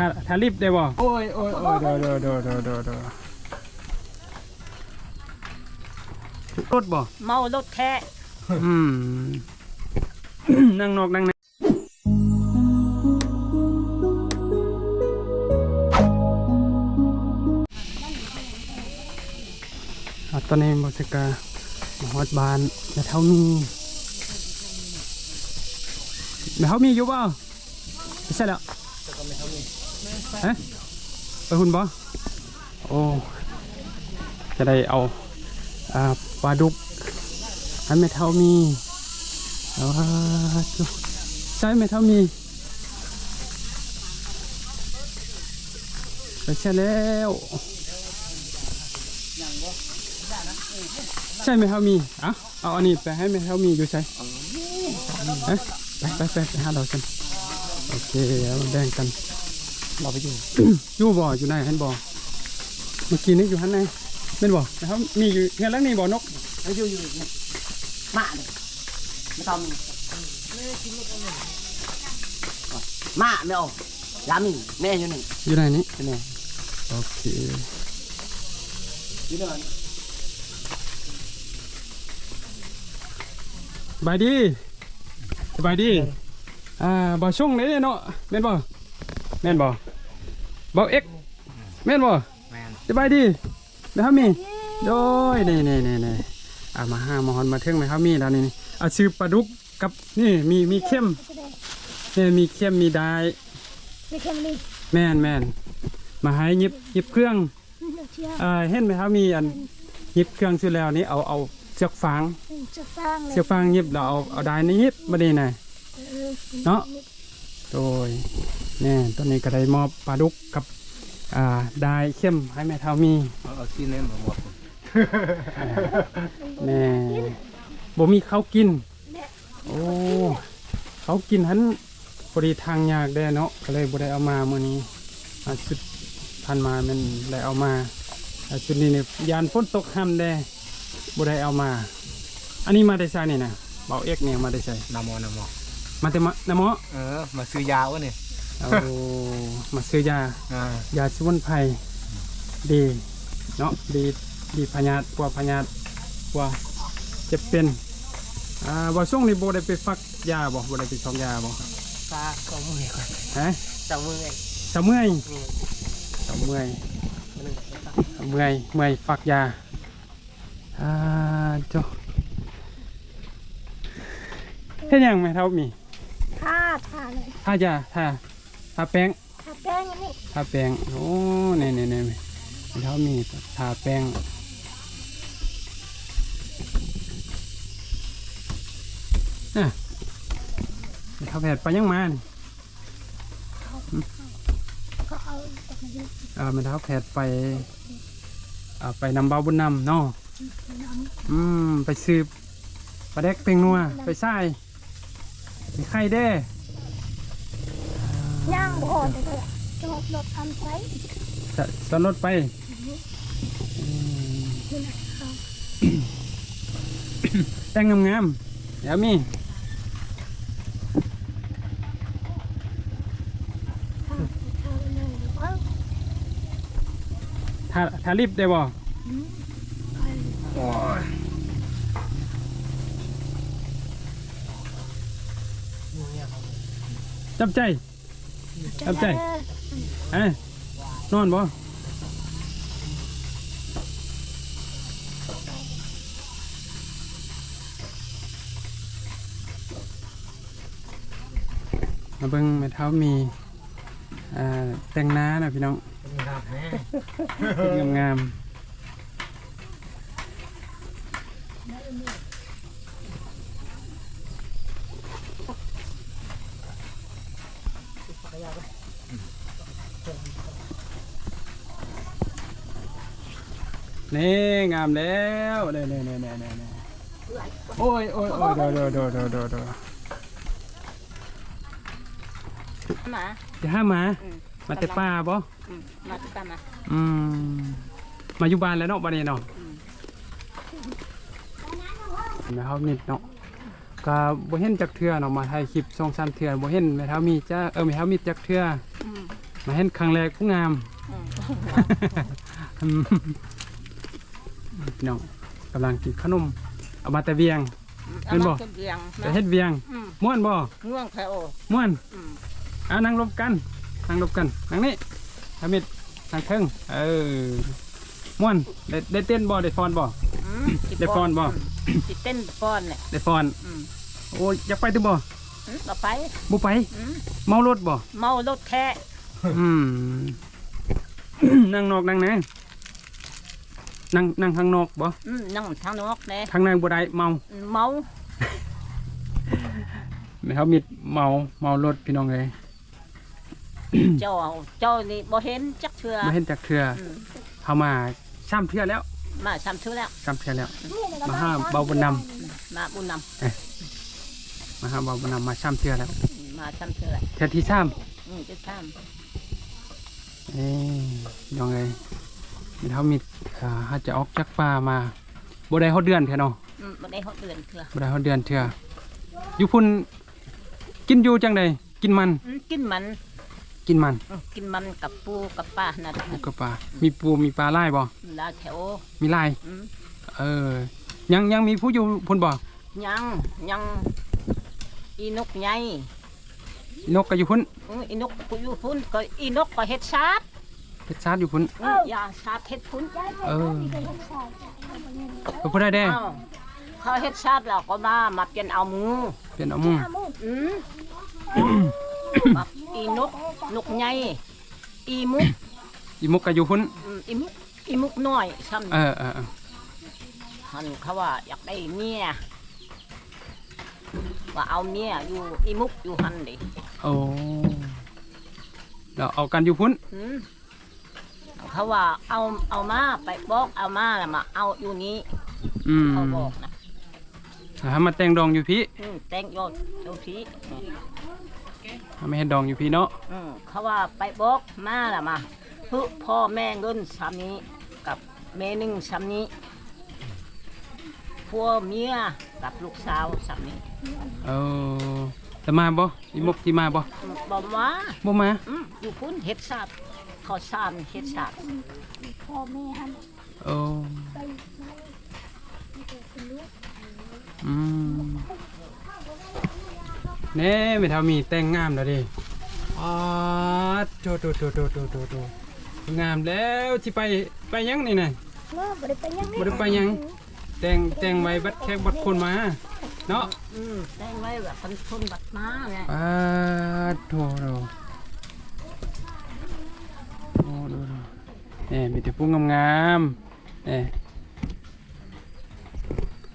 ถ้าถ้ารีบได้บ่โอ้ยโอ้ยโอ้ยเดี๋ยวเดี๋ยวเดี๋ยวเดี๋ยวเดี๋ยวเดี๋ยวรถบ่เมารถแค่อืมนั่งนอกนั่งในอะตอนนี้บริกามาฮอดบานแม่เท่ามีแม่เท่ามีอยู่เปล่าไม่ใช่แล้ว เอ๊ะไปหุ่นบ่โอ้จะได้เอาอ่าปลาดุกให้ไม่เท่ามีว่าใช่ไม่เท่ามีไปใช่แล้วใช่ไหมเท่ามีอะเอาอันนี้ไปให้ไม่เท่ามีอยู่ใช่เอ๊ะไปไปไปไปหาเรากันโอเคเอามาแบ่งกัน เราไปอยู่ อยู่บ่อยู่ไหนเห็นบ่เมื่อกี้นี่อยู่หันไหนเป็นบ่นะครับมีอยู่เฮียแล้วนี่บ่นกเราอยู่อยู่นี่มาเลยไม่ต้องมาไม่เอายามีแม่อยู่นี่อยู่ไหนนี่แม่โอเคอยู่นี่สบายดีสบายดี อ่า บ่ช่วงไหนเนาะแม่นบ่แม่นบ่ บ่เอ็กแม่นบ่แม่นสบายดีแม่ครับมีโดยนี่นี่นี่นี่อ่ามาห้ามาฮอนมาเทิงแม่ครับมีแล้วนี่นี่อ่าชื่อปลาดุกกับนี่มีมีเข้มนี่มีเข้มมีได้ไม่แค่นี้แม่นแม่นมาให้หยิบหยิบเครื่องเชื่อเอ่อเห็นไหมครับมีอันหยิบเครื่องซื้อแล้วนี่เอาเอาเชือกฟางจะสร้างเลยเชือกฟางหยิบแล้วเอาเอาได้นี่หยิบมาดีหน่อยเนาะโดยแน่ตอนนี้ก็ได้มอบปลาดุกกับอ่าได้เข้มให้แม่เท่ามีเอาซีเนมมาหมดแน่บ่มีข้าวกิน โอ้เขากินหันพอดีทางยากได้เนาะก็เลยบ่ได้เอามามื้อนี้อาชุดพันมามันได้เอามาอาชุดนี้เนี่ยยานฝนตกห้ำได้บ่ได้เอามา อันนี้มาได้ใส่นี่นะเบาเอกเนี่ยมาได้ใส่นามอนามอมาแต่มะน้ำเมาะเออมาซื้อยาวะเนี่ย เอามาซื้อยา อ่ายาสมุนไพรดีเนาะดีดีพญาตกว่าพญาตกว่าเจ็บเป็นอ่าบ่ช่วงนี้บ่ได้ไปฟักยาบ่บ่ได้ไปชองยาบ่ตาก็มือก่อนฮะจับมือไงเจะเมื่อยนี่เจะเมื่อยมันนึงเมื่อยเมื่อยฟักยาอ่าเจ้าเฮ็ดหยังไหมเท่ามีท่าท่าเลยทายาทา ทาแป้งท่าแป้งอันนี้ทาแป้งโอ้เนี่ยเนี่ยเนี่ยเท่ามีทาแป้งน่ะเขาแผดไปยังมานี่ก็เอาแต่มันอยู่อ่ามันเท้าแผดไปอ่าไปนำเบาบุญนำเนาะน้ำอืม ไปสืบปลาเด็กเป็งนัว ไปใส่มีไข่เด้ย่างบ่ อแต่ก็จอดรถทำไว้จะสนรถไปแต่งงามๆเดี๋ยวมีท่าทาเลยว่าทาทาลิปได้บ่จับใจ ครับใจเอ้ยนอนบ่มาเบิ่งแม่เท้ามีอ่าแต่งหน้านะพี่น้องงามงาม นี่งามแล้วเน่เน่เน่เน่เน่เน่โอ้ยโอ้ยโอ้ยโดดโดดโดดโดดโดดหมาจะห้าหมามาแต่ป่าบ่มาตุ๊กตามาอืมมาอยู่บ้านแล้วเนาะบ้านนี้เนาะแม่เฮามีเนาะก็บ่เห็นจักเทื่อเนาะมาถ่ายคลิป2 3เทื่อบ่เห็นแม่เฮามีจ้าเออแม่เฮามีจักเทื่อมาเห็นครั้งแรกผู้งามอืม พี่น้องกำลังกินขนมเอามาแต่เวียง เอาเป็นบ่มาขึ้นเรียงแต่เฮ็ดเวียงอืมม่วนบ่ง่วงแถวม่วนอืมอ่านั่งรบกันนั่งรบกันนั่งนี่ทำมิดนั่งเทิงเออม่วนได้ได้เต้นบ่ได้ฟ้อนบ่ อืมสิได้ฟ้อนบ่อืมสิเต้นฟ้อนเนี่ยได้ฟ้อนอืมโอ้ยอยากไปถึงบ่อืมเราไปบ่ไปอืมเมารถบ่เมารถแค่อืมนั่งนอกนั่งไหน นั่งนั่งข้างนอกบ่อืมนั่งทางนอกแน่ข้างในบ่ได้เมาเมาไม่เขามีเมาเมารถพี่น้องเลยเจ้าเอาเจ้านี่บ่เห็นจักเทื่อไม่เห็นจากเทืออืมเขามาซ้ำเทือแล้วมาซ้ำเทื่อแล้วซ้ำเทือแล้ว มาห้ามเบาบุญนมาบุญนำมาห้ามเบาบุญนำมาซ้ำเทือแล้วำมาซ้ำเทื่อแล้วเทือที่ซ้อืมจะซ้ำเอ้ยพี่น้องเลย มีเขามีอ่าหาจะออกจากป่ามาบ่ได้เขาเดือนเถอะเนาะำอืมบ่ได้ฮอดเดือนเทื่อบ่ได้เขาเดือนเถื่ออยู่พุ่นกินอยู่จังใดกินมันอืมกินมันกินมันอืมกินมันกับปูกับปลานั่นปูกับปลามีปูมีปลาไล่บ่ลาแถวมีไล่อืมเออยังยังมีผู้อยู่พุ่นบ่ยังยังอีนกใหญ่นกก็อยู่พุ่นอืมอีนกกูอยู่พุ่นก็อีนกก็เฮ็ดชาด เพชรซาดอยู่พุ่นอืมอย่าชาดเฮ็ดพุ่นเออก็ผู้ได้แด้อ้าวเขาเฮ็ดชาดแล้วก็มามาเปลี่ยนเอามือเปลี่ยนเอามุงอืมบักอีนกนกใหญ่อีมุกอีมุกก็อยู่พุ่นอืมอีมุกอีมุกน้อยซ้ำเออเออเออหันเขาว่าอยากได้เมียว่าเอาเมียอยู่อีมุกอยู่หันดิโอ้เราเอากันอยู่พุ่นอืม เขาว่าเอาเอามาไปบอกเอามาแล้วมาเอาอยู่นี้อืมเขาบอกนะถ้ามาแต่งดองอยู่พี่อืมแต่งยอดเจ้าพีถ้าไม่ให้ดองอยู่พี่เนาะอืมเขาว่าไปบอกมาแล้วมาเพื่อพ่อแม่เงินสามนี้กับแม่หนึ่งสามนี้พัวเมียกับลูกสาวสามนี้ เออ แต่มาบ่อีมุกที่มาบ่บอกว่าบ่มาอืมอยู่พุ่นเฮ็ดชาติเขาสานเฮ็ดชาติพ่อแม่หันโอ้ไปอืมเน่ไม่เท่ามีแต่งงามแล้วดิอ๋อโตโตโตโตโตโตโตงามแล้วที่ไปไปยังนี่น่ะเมื่อบ่ได้ไปยังบ่ได้ไปยังแต่งแต่งไว้บัดแขกบัดคนมา เนาะอืมแต่งไว้แบบคนคนบัดมาเนี่ยปาดโถโถโอ้ดูดูนี่มีแต่ผู้งามๆนี่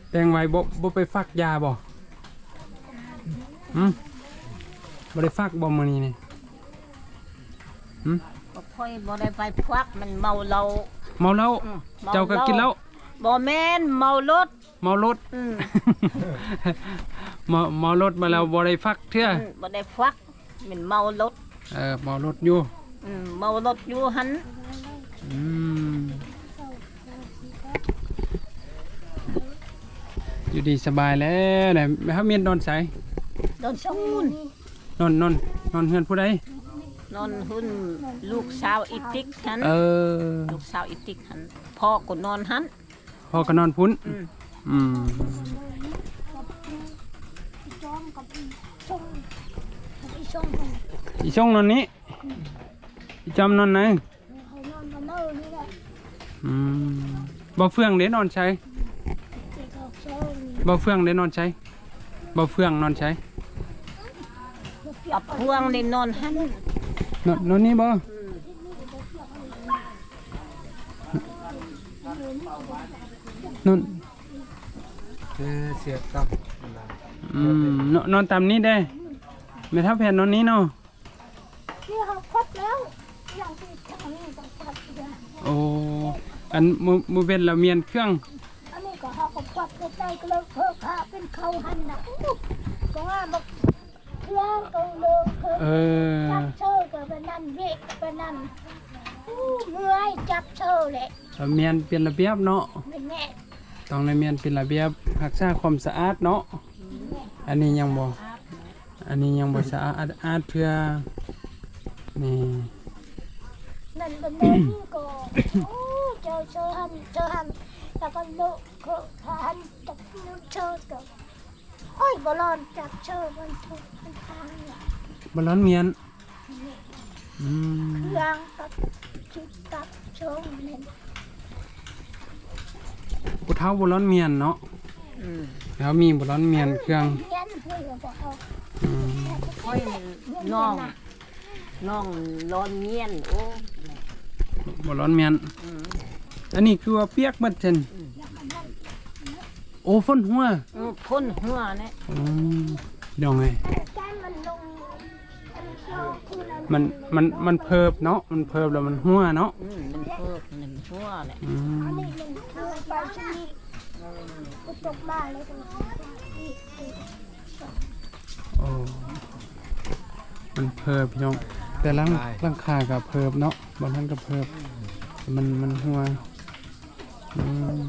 แต่งไว้บ่บ่ไปฟักยาบ่หืมบ่ได้ฟักบ่มื้อนี้นี่หืมบ่ค่อยบ่ได้ไปควักมันเมาเหล้าเมาเหล้าอืมมเจ้าก็กินเหล้าบ่แม่นเมารถ เมารถอืมเมาเมารถมาแล้วบ่ได้ฟักเทื่ออืมบ่ได้ควักมันเมารถเออเมารถอยู่อืมเมารถอยู่หันอืมอยู่ดีสบายแล้วนะแม่ครับเมียนนอนใสโดนซูนนอนนอนนอนเฮือนผู้ใดนอนหุ่นลูกสาวอีติ๊กหันเออลูกสาวอีติ๊กหันพ่อก็นอนหันพ่อก็นอนพุ้นอืม อืมจอมกับอีช่องกับอีช่องของอีช่องนอนนี้อีจอมนอนไหนเขานอนมาเนิ่นนี่แหละอืมบ่เฟืองเด้นอนใช้ที่เขาเช่านี่บ่เฟืองเด้นอนใช้บ่เฟืองนอนใช้กับพวงนี่นอนหันนอนนอนนี่บ่นอน คือเสียบกับอืมนอนนอนตามนี้ได้ไม่เท่าแผ่นนอนนี้เนาะที่เขาครบแล้วอย่างที่ทางนี้ต้องครบเลยโอ้อันมือมือเป็นละเมียนเครื่องอันนี้ก็เขาก็ครบใกล้ๆก็เลยเพิ่มขาเป็นเขาหันนะอู้ก็ว่าบอกเครื่องก็เลยเพิ่มเออจับเชอก็เป็นนั่นเวกก็เป็นนั่นอู้เมื่อยจับเชอเลยละเมียนเป็นระเบียบเนาะเป็นแม่ต้องละเมียนเป็นระเบียบ รักษาความสะอาดเนาะ อันนี้ยังบ่อันนี้ยังบ่สะอาดอาดเพื่อนี่นั่นเป็นเดินนี่ก็โอ้เจอเจอหันเจอหันแล้วก็โลกก็หันจับนิ้วเจอก็โอ้ยบอลอนจับเจอมันถูกมันทางเนี่ยบร้อนเมียนอืมเครื่องตัดชุดตัดโชว์เนี่ยผู้เฒ่าบร้อนเมียนเนาะอืม แล้วมีบร้อนเมียนเครื่องเงี้ยเพื่อนบอกเอาอืมค่อยน้องน้องร้อนเงียนโอ้บร้อนเมียนอืมอันนี้คือว่าเปียกหมดเช่นโอ้ฝนหัวอืมพ่นหัวเนี่ยอืมเดี๋ยวไงแก้มันลงมันเที่ยวคืออะไรมันมันมันเพิบเนาะมันเพิบแล้วมันหัวเนาะอืมมันเพิกมันหัวเนี่ยอืมอันนี้มันคือไปที่นี่ ก็ตกมาเลยตรงนี้โอ้มันเพิบพี่น้องแต่หลังหลังคากับเพิบเนาะบางท่านก็เพิบมันมันหัวอืม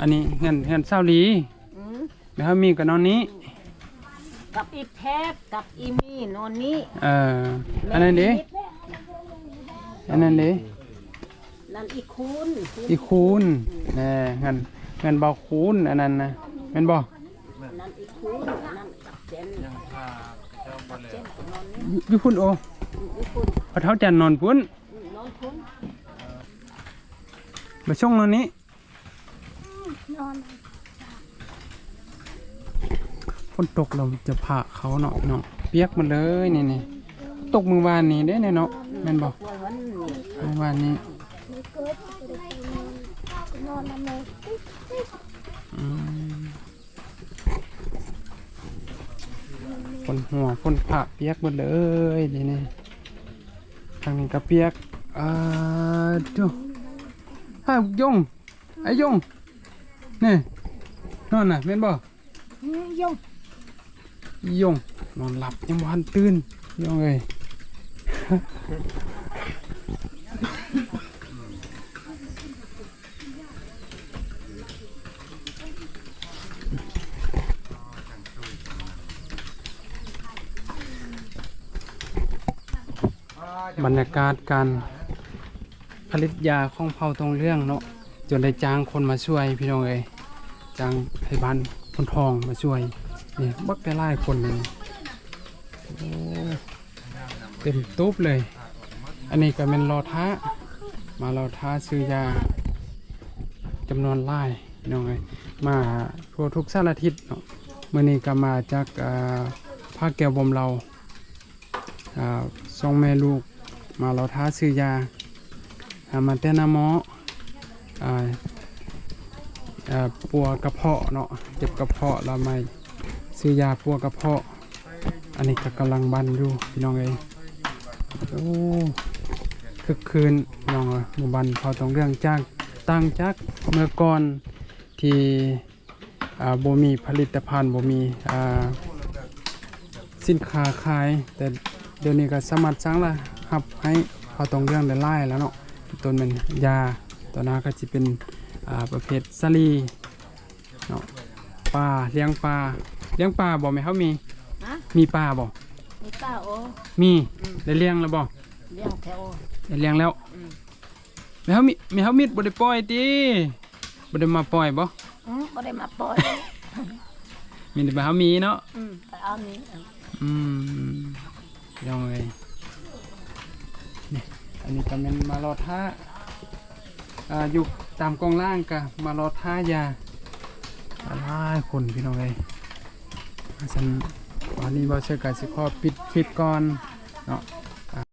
อันนี้เงินเงินเศร้าหลีอืมแล้วมีกับนอนนี้ กับอีแพทย์กับอีมี่นอนนี้ เอออันนั้นดิอันนั้นดิ นั่นอีคูนอีคูณแน่เงินเงินเบาคูณอันนั้นนะแม่นบ่นั่นอีคูนนั่นกับเจนกับเจนนอนนี้อยู่อยู่พุ่นโออีคูนพอเท้าจันนอนพุ่นนอนคูนมาช่องนอนนี้นอนฝนตกเราจะพาเขาเนาะเนาะเปียกหมาเลยนี่นี่ตกมือวานนี้เด้เนี่ยเนาะแม่นบ่พวกมันนี่มือวานนี้ มีเกิดก็ได้กินนอนนอนนั่นเลย อืมฝน หัวฝนผ่าเปียกหมดเลยนี่นี่ทางนี้ก็เปียกอ่าดูไอ้ยงไอ้ยงนี่นอนน่ะแม่นบ่ยงยงนอนหลับยังบ่ทันตื่นยงเอ้ย บรรยากาศการผลิตยาของเผาตรงเรื่องเนาะจนได้จ้างคนมาช่วยพี่น้องเอ้ยจ้างพยาบาลคนทองมาช่วยนี่บักได้หลายคนเลยเต็มตุ๊บเลย อันนี้ก็เป็นรอท้า มารอท้าซื้อยาจำนวนหลายพี่น้องเอ้ยมาทั่วทุกสารทิศเนาะมื่อนี้ก็มาจากอ่าภาคแก้วบมเรา สองแม่ลูกมาเราท้าซื้อยาอ่ามาแต่นหมอปัวกระเพาะเนาะเจ็บกระเพาะเราไม่ซื้อยาปัวกระเพาะ อันนี้ก็กำลังบันอยู่พี่น้องเอ้ยโอ้คึกคืนน้องหมู่บ้านเขาต้องเรื่องจากตั้งจากเมื่อก่อนที่บ่มีผลิตภัณฑ์บ่มีสินค้าขายแต่ เดี๋ยวนี้ก็สามารถสร้างละหับให้เขาต้องเรื่องได้ไล่แล้วเนาะต้นเป็นยาตัวหน้าก็จะเป็นอ่าประเภทสลีเนาะปลาเลี้ยงปลาเลี้ยงปลาบ่ไหมเขามีฮะมีปลาบ่มีป้าโอมีได้เลี้ยงแล้วบ่เลี้ยงแถวได้เลี้ยงแล้วอืมแม่เขามีแม่เขามีดบ่ได้ปล่อยติบ่ได้มาปล่อยบ่อืมบ่ได้มาปล่อยมีแต่แม่เขามีเนาะอืมไปเอานี้อืม ยังไงนี่อันนี้ก็เป็นมารอท่าอ่าอยู่ตามกองล่างกะมารอท่ายาหลายคนพี่น้องเลยฉันวันนี้บอเชอร์กันสิขอปิดคลิปก่อนเนาะ